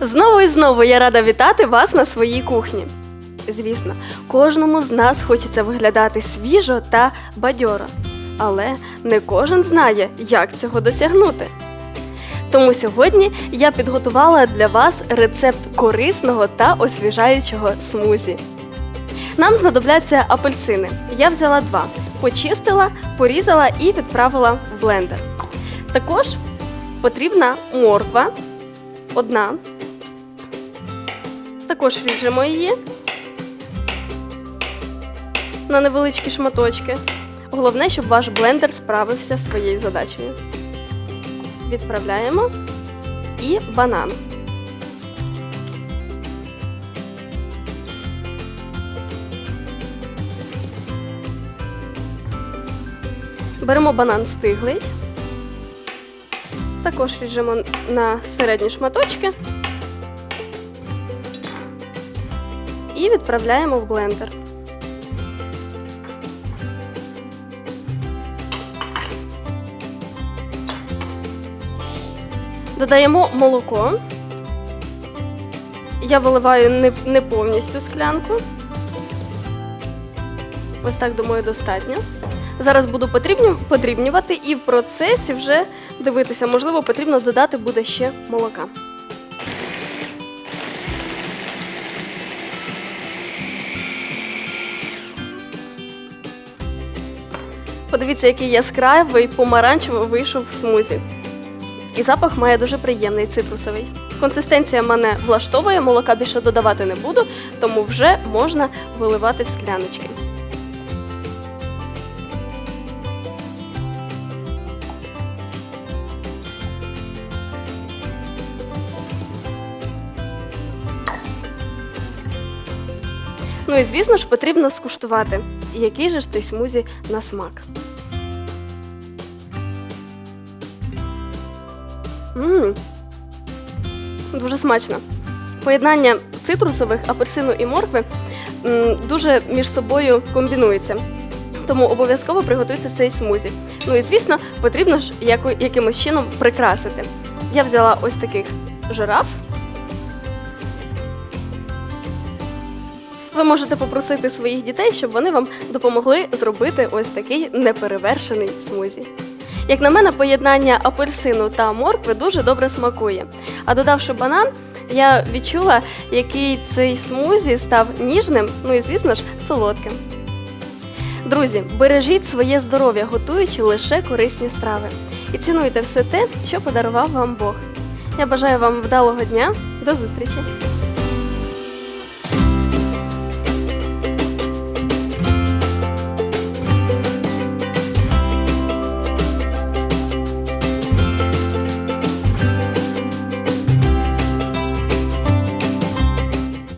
Знову і знову я рада вітати вас на своїй кухні. Звісно, кожному з нас хочеться виглядати свіжо та бадьоро, але не кожен знає, як цього досягнути. Тому сьогодні я підготувала для вас рецепт корисного та освіжаючого смузі. Нам знадобляться апельсини. Я взяла два, почистила, порізала і відправила в блендер. Також потрібна морква, одна. Також ріжемо її на невеличкі шматочки. Головне, щоб ваш блендер справився своєю задачею. Відправляємо і банан. Беремо банан стиглий. Також ріжемо на середні шматочки і відправляємо в блендер. Додаємо молоко. Я виливаю не, повністю склянку. Ось так, думаю, достатньо. Зараз буду подрібнювати і в процесі вже дивитися, можливо, потрібно додати буде ще молока. Подивіться, який яскравий помаранчево вийшов в смузі. І запах має дуже приємний цитрусовий. Консистенція мене влаштовує, молока більше додавати не буду, тому вже можна виливати в скляночки. Ну і звісно ж потрібно скуштувати, який же ж цей смузі на смак. Мм, дуже смачно. Поєднання цитрусових, апельсину і моркви дуже між собою комбінується. Тому обов'язково приготуйте цей смузі. Ну і звісно, потрібно ж якимось чином прикрасити. Я взяла ось таких жираф. Ви можете попросити своїх дітей, щоб вони вам допомогли зробити ось такий неперевершений смузі. Як на мене, поєднання апельсину та моркви дуже добре смакує. А додавши банан, я відчула, який цей смузі став ніжним, ну і звісно ж, солодким. Друзі, бережіть своє здоров'я, готуючи лише корисні страви. І цінуйте все те, що подарував вам Бог. Я бажаю вам вдалого дня. До зустрічі!